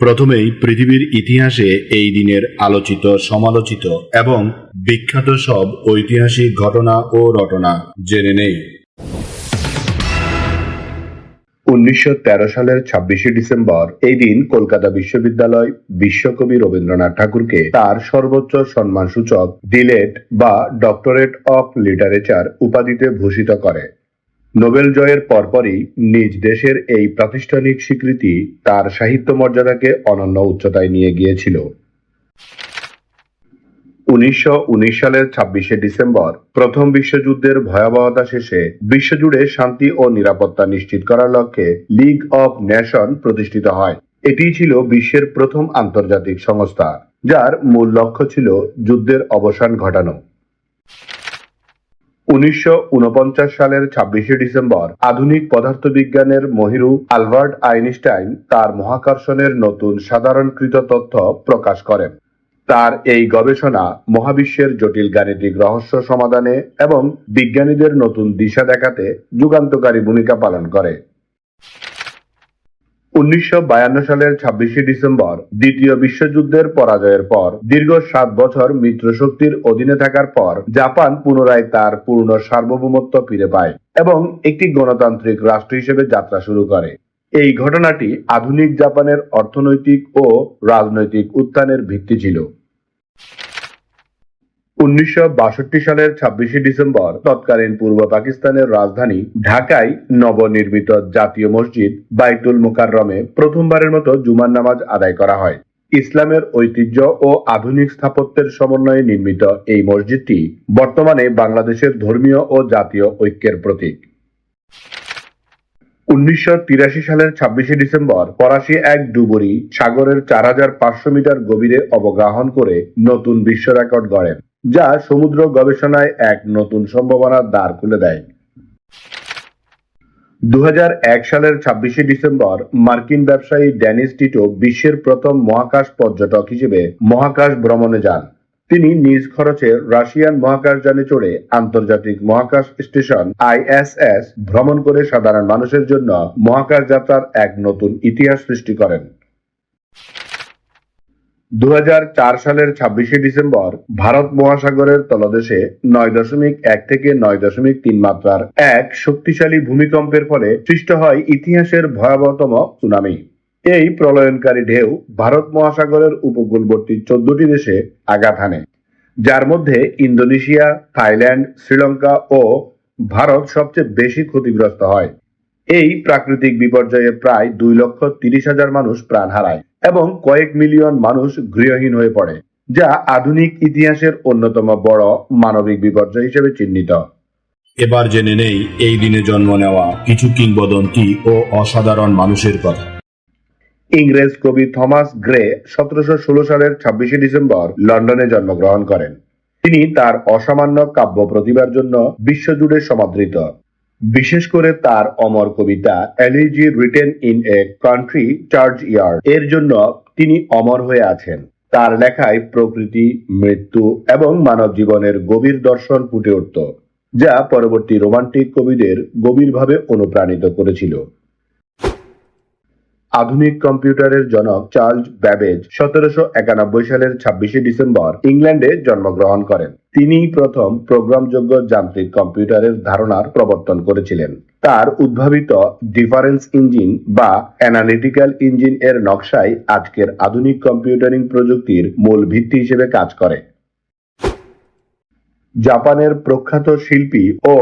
প্রথমেই পৃথিবীর ইতিহাসে এই দিনের আলোচিত, সমালোচিত এবং বিখ্যাত সব ঐতিহাসিক ঘটনা ও রটনা জেনে নেই। উনিশশো তেরো সালের ছাব্বিশে ডিসেম্বর এই দিন কলকাতা বিশ্ববিদ্যালয় বিশ্বকবি রবীন্দ্রনাথ ঠাকুরকে তার সর্বোচ্চ সম্মানসূচক, ডিলেট বা ডক্টরেট অফ লিটারেচার উপাধিতে ভূষিত করে। নোবেল জয়ের পরপরই নিজ দেশের এই প্রাতিষ্ঠানিক স্বীকৃতি তার সাহিত্য মর্যাদাকে অনন্য উচ্চতায় নিয়ে গিয়েছিল। উনিশশো উনিশ সালের ছাব্বিশে ডিসেম্বর প্রথম বিশ্বযুদ্ধের ভয়াবহতা শেষে বিশ্বজুড়ে শান্তি ও নিরাপত্তা নিশ্চিত করার লক্ষ্যে লিগ অব নেশন প্রতিষ্ঠিত হয়। এটি ছিল বিশ্বের প্রথম আন্তর্জাতিক সংস্থা, যার মূল লক্ষ্য ছিল যুদ্ধের অবসান ঘটানো। উনিশশো উনপঞ্চাশ সালের ছাব্বিশে ডিসেম্বর আধুনিক পদার্থবিজ্ঞানের মহিরু আলবার্ট আইনস্টাইন তার মহাকর্ষণের নতুন সাধারণকৃত তথ্য প্রকাশ করেন। তার এই গবেষণা মহাবিশ্বের জটিল গাণিতিক রহস্য সমাধানে এবং বিজ্ঞানীদের নতুন দিশা দেখাতে যুগান্তকারী ভূমিকা পালন করে। উনিশশো বায়ান্ন সালের ছাব্বিশে ডিসেম্বর দ্বিতীয় বিশ্বযুদ্ধের পরাজয়ের পর, দীর্ঘ সাত বছর মিত্রশক্তির অধীনে থাকার পর, জাপান পুনরায় তার পূর্ণ সার্বভৌমত্ব ফিরে পায় এবং একটি গণতান্ত্রিক রাষ্ট্র হিসেবে যাত্রা শুরু করে। এই ঘটনাটি আধুনিক জাপানের অর্থনৈতিক ও রাজনৈতিক উত্থানের ভিত্তি ছিল। উনিশশো বাষট্টি সালের ছাব্বিশে ডিসেম্বর, তৎকালীন পূর্ব পাকিস্তানের রাজধানী ঢাকায় নবনির্মিত জাতীয় মসজিদ বাইতুল মুকাররমে প্রথমবারের মতো জুমার নামাজ আদায় করা হয়। ইসলামের ঐতিহ্য ও আধুনিক স্থাপত্যের সমন্বয়ে নির্মিত এই মসজিদটি বর্তমানে বাংলাদেশের ধর্মীয় ও জাতীয় ঐক্যের প্রতীক। উনিশশো তিরাশি সালের ছাব্বিশে ডিসেম্বর, ফরাসি এক ডুবুরি সাগরের চার হাজার পাঁচশো মিটার গভীরে অবগাহন করে নতুন বিশ্ব রেকর্ড গড়েন। যা সমুদ্র গবেষণায় এক নতুন সম্ভাবনার দ্বার খুলে দেয়। দু হাজার এক সালের ছাব্বিশে ডিসেম্বর মার্কিন ব্যবসায়ী ড্যানিস টিটো বিশ্বের প্রথম মহাকাশ পর্যটক হিসেবে মহাকাশ ভ্রমণে যান। তিনি নিজ খরচে রাশিয়ান মহাকাশযানে চড়ে আন্তর্জাতিক মহাকাশ স্টেশন আইএসএস ভ্রমণ করে সাধারণ মানুষের জন্য মহাকাশ যাত্রার এক নতুন ইতিহাস সৃষ্টি করেন। দু হাজার চার সালের ছাব্বিশে ডিসেম্বর ভারত মহাসাগরের তলদেশে নয় দশমিক এক থেকে নয় দশমিক তিন মাত্রার এক শক্তিশালী ভূমিকম্পের ফলে সৃষ্ট হয় ইতিহাসের ভয়াবহতম সুনামি। এই প্রলয়নকারী ঢেউ ভারত মহাসাগরের উপকূলবর্তী চোদ্দটি দেশে আঘাত হানে। যার মধ্যে ইন্দোনেশিয়া, থাইল্যান্ড, শ্রীলঙ্কা ও ভারত সবচেয়ে বেশি ক্ষতিগ্রস্ত হয়। এই প্রাকৃতিক বিপর্যয়ে প্রায় দুই লক্ষ তিরিশ হাজার মানুষ প্রাণ হারায়। এবং কয়েক মিলিয়ন মানুষ গৃহহীন হয়ে পড়ে যা আধুনিক ইতিহাসের অন্যতম বড় মানবিক বিপর্যয় হিসেবে চিহ্নিত। এবার জেনে নেই এই দিনে জন্ম নেওয়া কিছু কিংবদন্তি ও অসাধারণ মানুষের কথা। ইংরেজ কবি থমাস গ্রে সতেরোশো ষোলো সালের ছাব্বিশে ডিসেম্বর লন্ডনে জন্মগ্রহণ করেন। তিনি তার অসামান্য কাব্য প্রতিভার জন্য বিশ্বজুড়ে সমাদৃত। বিশেষ করে তার অমর কবিতা Elegy written in a country churchyard এর জন্য তিনি অমর হয়ে আছেন। তার লেখায় প্রকৃতি, মৃত্যু এবং মানব জীবনের গভীর দর্শন ফুটে উঠত, যা পরবর্তী রোমান্টিক কবিদের গভীরভাবে অনুপ্রাণিত করেছিল। আধুনিক কম্পিউটারের জনক চার্লস ব্যাবেজ সতেরোশো একানব্বই সালের ছাব্বিশে ডিসেম্বর ইংল্যান্ডে জন্মগ্রহণ করেন। তিনি প্রথম প্রোগ্রামযোগ্য যান্ত্রিক কম্পিউটারের ধারণার প্রবর্তন করেছিলেন। তার উদ্ভাবিত ডিফারেন্স ইঞ্জিন বা অ্যানালিটিক্যাল ইঞ্জিন এর নকশাই আজকের আধুনিক কম্পিউটারিং প্রযুক্তির মূল ভিত্তি হিসেবে কাজ করে। জাপানের প্রখ্যাত শিল্পী ও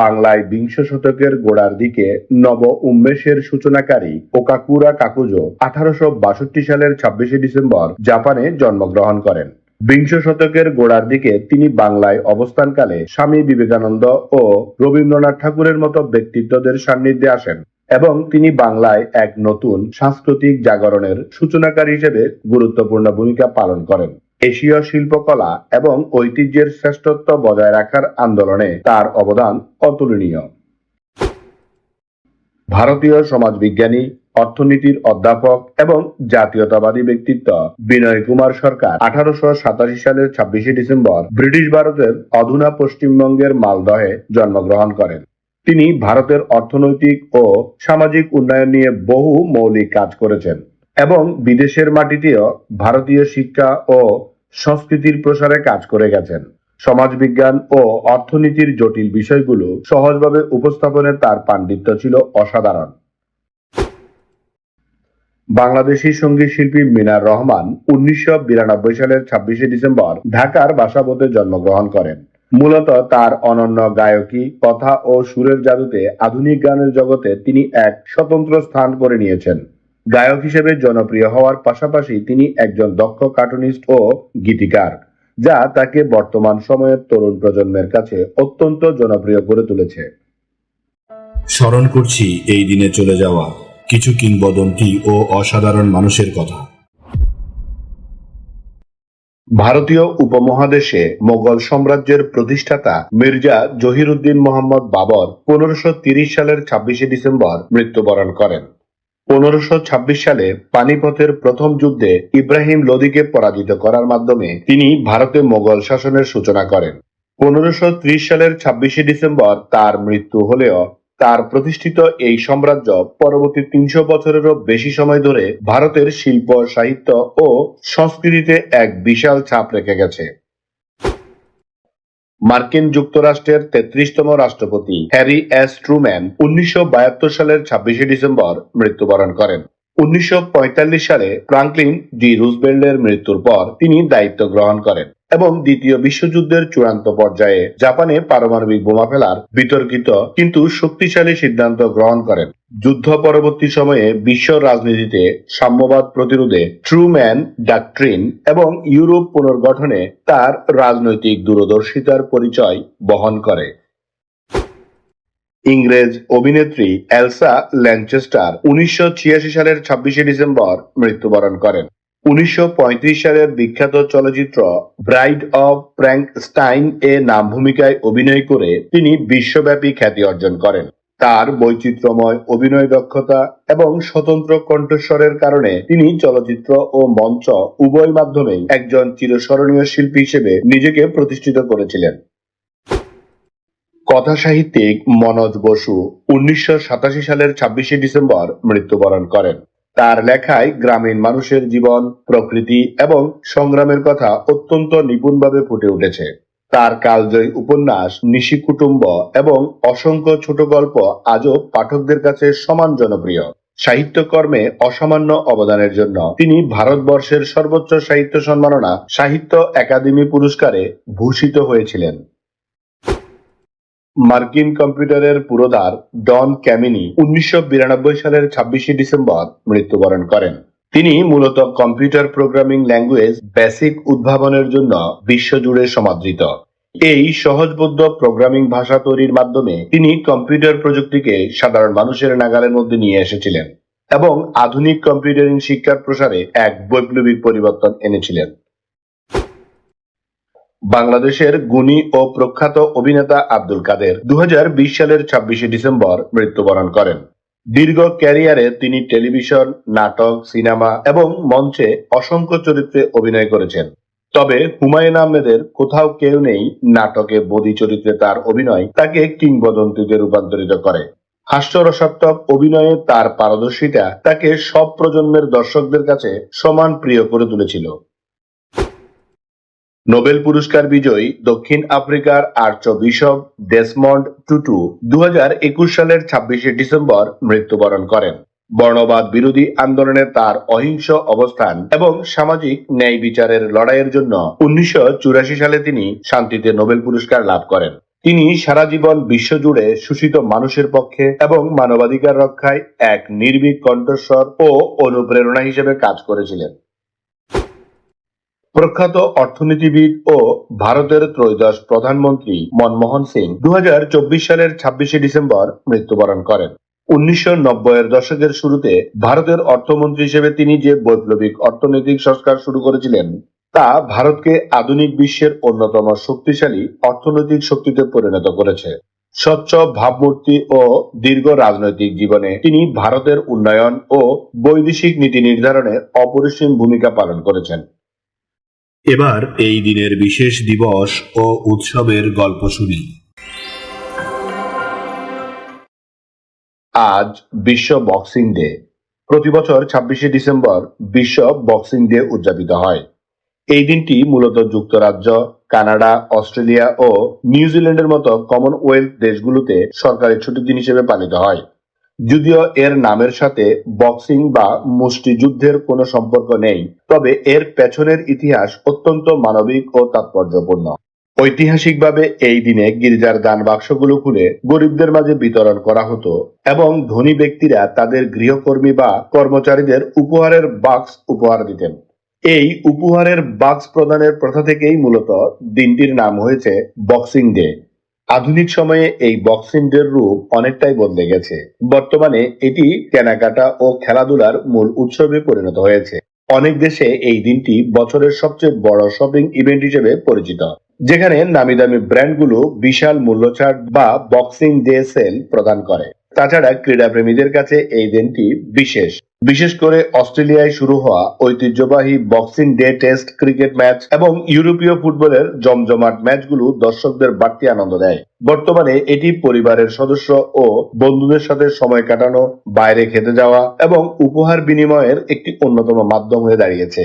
বাংলায় বিংশ শতকের গোড়ার দিকে নব উন্মেষের সূচনাকারী ওকাকুরা কাকুজো আঠারোশো বাষট্টি সালের ছাব্বিশে ডিসেম্বর জাপানে জন্মগ্রহণ করেন। বিংশ শতকের গোড়ার দিকে তিনি বাংলায় অবস্থানকালে স্বামী বিবেকানন্দ ও রবীন্দ্রনাথ ঠাকুরের মতো ব্যক্তিত্বদের সান্নিধ্যে আসেন এবং তিনি বাংলায় এক নতুন সাংস্কৃতিক জাগরণের সূচনাকারী হিসেবে গুরুত্বপূর্ণ ভূমিকা পালন করেন। এশীয় শিল্পকলা এবং ঐতিহ্যের শ্রেষ্ঠত্ব বজায় রাখার আন্দোলনে তার অবদান অতুলনীয়। ভারতীয় সমাজবিজ্ঞানী, অর্থনীতির অধ্যাপক এবং জাতীয়তাবাদী ব্যক্তিত্ব বিনয় কুমার সরকার আঠারোশো সাতাশি সালের ছাব্বিশে ডিসেম্বর ব্রিটিশ ভারতের অধুনা পশ্চিমবঙ্গের মালদহে জন্মগ্রহণ করেন। তিনি ভারতের অর্থনৈতিক ও সামাজিক উন্নয়ন নিয়ে বহু মৌলিক কাজ করেছেন এবং বিদেশের মাটিতেও ভারতীয় শিক্ষা ও সংস্কৃতির প্রসারে কাজ করে গেছেন। সমাজবিজ্ঞান ও অর্থনীতির জটিল বিষয়গুলো সহজভাবে উপস্থাপনে তার পাণ্ডিত্য ছিল অসাধারণ। বাংলাদেশি সংগীত শিল্পী মিনার রহমান উনিশশো বিরানব্বই সালের ছাব্বিশে ডিসেম্বর ঢাকার বাসাবোতে জন্মগ্রহণ করেন। মূলত তার অনন্য গায়কী, কথা ও সুরের জাদুতে আধুনিক গানের জগতে তিনি এক স্বতন্ত্র স্থান করে নিয়েছেন। গায়ক হিসেবে জনপ্রিয় হওয়ার পাশাপাশি তিনি একজন দক্ষ কার্টুনিস্ট ও গীতিকার। যা তাকে বর্তমান সময়ের তরুণ প্রজন্মের কাছে অত্যন্ত জনপ্রিয় করে তুলেছে। স্মরণ করছি এই দিনে চলে যাওয়া কিছু কিংবদন্তি ও অসাধারণ মানুষের কথা। ভারতীয় উপমহাদেশে মোগল সাম্রাজ্যের প্রতিষ্ঠাতা মির্জা জহিরুদ্দিন মোহাম্মদ বাবর পনেরোশো সালের ছাব্বিশে ডিসেম্বর মৃত্যুবরণ করেন। পনেরোশো ছাব্বিশ সালে পানিপথের প্রথম যুদ্ধে ইব্রাহিম লোদিকে পরাজিত করার মাধ্যমে তিনি ভারতে মোগল শাসনের সূচনা করেন। পনেরোশো সালের ছাব্বিশে ডিসেম্বর তার মৃত্যু হলেও তার প্রতিষ্ঠিত এই সাম্রাজ্য পরবর্তী তিনশো বছরেরও বেশি সময় ধরে ভারতের শিল্প, সাহিত্য ও সংস্কৃতিতে এক বিশাল ছাপ রেখে গেছে। মার্কিন যুক্তরাষ্ট্রের তেত্রিশতম রাষ্ট্রপতি হ্যারি এস ট্রুম্যান উনিশশো সালের ছাব্বিশে ডিসেম্বর মৃত্যুবরণ করেন। উনিশশো পঁয়তাল্লিশ সালে ফ্রাঙ্কলিন ডি রুজবেল্ডের মৃত্যুর পর তিনি দায়িত্ব গ্রহণ করেন। এবং দ্বিতীয় বিশ্বযুদ্ধের চূড়ান্ত পর্যায়ে জাপানে পারমাণবিক বোমা ফেলার বিতর্কিত কিন্তু শক্তিশালী সিদ্ধান্ত গ্রহণ করেন। যুদ্ধ পরবর্তী সময়ে বিশ্ব রাজনীতিতে সাম্যবাদ প্রতিরোধে ট্রুম্যান ডাকট্রিন এবং ইউরোপ পুনর্গঠনে তার রাজনৈতিক দূরদর্শিতার পরিচয় বহন করে। ইংরেজ অভিনেত্রী এলসা ল্যাঞ্চেস্টার উনিশশো ছিয়াশি সালের ছাব্বিশে ডিসেম্বর মৃত্যুবরণ করেন। উনিশশো পঁয়ত্রিশ সালের বিখ্যাত চলচ্চিত্র ব্রাইড অফ প্র্যাঙ্ক স্টাইন এ নাম ভূমিকায় অভিনয় করে তিনি বিশ্বব্যাপী খ্যাতি অর্জন করেন। তার বৈচিত্র্যময় অভিনয় দক্ষতা এবং স্বতন্ত্র কণ্ঠস্বরের কারণে তিনি চলচ্চিত্র ও মঞ্চ উভয় মাধ্যমেই একজন চিরস্মরণীয় শিল্পী হিসেবে নিজেকে প্রতিষ্ঠিত করেছিলেন। কথা সাহিত্যিক মনোজ বসু উনিশশো সাতাশি সালের ছাব্বিশে ডিসেম্বর মৃত্যুবরণ করেন। তার লেখায় গ্রামীণ মানুষের জীবন, প্রকৃতি এবং সংগ্রামের কথা অত্যন্ত নিপুণভাবে ফুটে উঠেছে। তার কালজয়ী উপন্যাস নিশি কুটুম্ব এবং অসংখ্য ছোট গল্প আজও পাঠকদের কাছে সমান জনপ্রিয়। সাহিত্যকর্মে অসামান্য অবদানের জন্য তিনি ভারতবর্ষের সর্বোচ্চ সাহিত্য সম্মাননা সাহিত্য একাডেমি পুরস্কারে ভূষিত হয়েছিলেন। মার্কিন কম্পিউটারের পুরোধার ডন ক্যামিনি উনিশশো বিরানব্বই সালের ছাব্বিশে ডিসেম্বর মৃত্যুবরণ করেন। তিনি মূলত কম্পিউটার প্রোগ্রামিং ল্যাঙ্গুয়েজ বেসিক উদ্ভাবনের জন্য বিশ্বজুড়ে সমাদৃত। এই সহজবোধ্য প্রোগ্রামিং ভাষা তৈরির মাধ্যমে তিনি কম্পিউটার প্রযুক্তিকে সাধারণ মানুষের নাগালের মধ্যে নিয়ে এসেছিলেন এবং আধুনিক কম্পিউটারিং শিক্ষার প্রসারে এক বৈপ্লবিক পরিবর্তন এনেছিলেন। বাংলাদেশের গুণী ও প্রখ্যাত অভিনেতা আব্দুল কাদের দু হাজার বিশ সালের ছাব্বিশে ডিসেম্বর মৃত্যুবরণ করেন। দীর্ঘ ক্যারিয়ারে তিনি টেলিভিশন, নাটক, সিনেমা এবং মঞ্চে অসংখ্য চরিত্রে অভিনয় করেছেন। তবে হুমায়ুন আহমেদের কোথাও কেউ নেই নাটকে বদি চরিত্রে তার অভিনয় তাকে কিংবদন্তিতে রূপান্তরিত করে। হাস্যরসাত্মক অভিনয়ে তার পারদর্শিতা তাকে সব প্রজন্মের দর্শকদের কাছে সমান প্রিয় করে তুলেছিল। নোবেল পুরস্কার বিজয়ী দক্ষিণ আফ্রিকার আর্চ বিশপ ডেসমন্ড টুটু দু হাজার একুশ সালের ছাব্বিশে ডিসেম্বর মৃত্যুবরণ করেন। বর্ণবাদ বিরোধী আন্দোলনে তার অহিংস অবস্থান এবং সামাজিক ন্যায় বিচারের লড়াইয়ের জন্য উনিশশো চুরাশি সালে তিনি শান্তিতে নোবেল পুরস্কার লাভ করেন। তিনি সারা জীবন বিশ্বজুড়ে শোষিত মানুষের পক্ষে এবং মানবাধিকার রক্ষায় এক নির্ভীক কণ্ঠস্বর ও অনুপ্রেরণা হিসেবে কাজ করেছিলেন। প্রখ্যাত অর্থনীতিবিদ ও ভারতের ত্রয়োদশ প্রধানমন্ত্রী মনমোহন সিং দু হাজার চব্বিশ সালের ছাব্বিশে ডিসেম্বর মৃত্যুবরণ করেন। উনিশশো এর দশকের শুরুতে ভারতের অর্থমন্ত্রী হিসেবে তিনি যে বৈপ্লবিক অর্থনৈতিক সংস্কার শুরু করেছিলেন, তা ভারতকে আধুনিক বিশ্বের অন্যতম শক্তিশালী অর্থনৈতিক শক্তিতে পরিণত করেছে। স্বচ্ছ ভাবমূর্তি ও দীর্ঘ রাজনৈতিক জীবনে তিনি ভারতের উন্নয়ন ও বৈদেশিক নীতি নির্ধারণে অপরিসীম ভূমিকা পালন করেছেন। এবার এই দিনের বিশেষ দিবস ও উৎসবের গল্প শুনি। আজ বিশ্ব বক্সিং ডে। প্রতি বছর ছাব্বিশে ডিসেম্বর বিশ্ব বক্সিং ডে উদযাপিত হয়। এই দিনটি মূলত যুক্তরাজ্য, কানাডা, অস্ট্রেলিয়া ও নিউজিল্যান্ডের মতো কমনওয়েলথ দেশগুলোতে সরকারি ছুটির দিন হিসেবে পালিত হয়। যদিও এর নামের সাথে বক্সিং বা মুষ্টিযুদ্ধের কোনো সম্পর্ক নেই, তবে এর পেছনের ইতিহাস অত্যন্ত মানবিক ও তাৎপর্যপূর্ণ। ঐতিহাসিকভাবে এই দিনে গির্জার দান বাক্সগুলো খুলে গরিবদের মাঝে বিতরণ করা হতো এবং ধনী ব্যক্তিরা তাদের গৃহকর্মী বা কর্মচারীদের উপহারের বাক্স উপহার দিতেন। এই উপহারের বাক্স প্রদানের প্রথা থেকেই মূলত দিনটির নাম হয়েছে বক্সিং ডে। আধুনিক সময়ে এই বক্সিং ডের রূপ অনেকটাই বদলে গেছে। বর্তমানে এটি কেনাকাটা ও খেলাধুলার মূল উৎসবে পরিণত হয়েছে। অনেক দেশে এই দিনটি বছরের সবচেয়ে বড় শপিং ইভেন্ট হিসেবে পরিচিত, যেখানে নামি দামি ব্র্যান্ডগুলো বিশাল মূল্য ছাড় বা বক্সিং ডে সেল প্রদান করে। তাছাড়া ক্রীড়াপ্রেমীদের কাছে এই দিনটি বিশেষ। বিশেষ করে অস্ট্রেলিয়ায় শুরু হওয়া ঐতিহ্যবাহী boxing day test cricket match এবং ইউরোপীয় ফুটবলের জমজমাট ম্যাচগুলো দর্শকদের বাড়তি আনন্দ দেয়। বর্তমানে এটি পরিবারের সদস্য ও বন্ধুদের সাথে সময় কাটানো, বাইরে খেতে যাওয়া এবং উপহার বিনিময়ের একটি অন্যতম মাধ্যম হয়ে দাঁড়িয়েছে।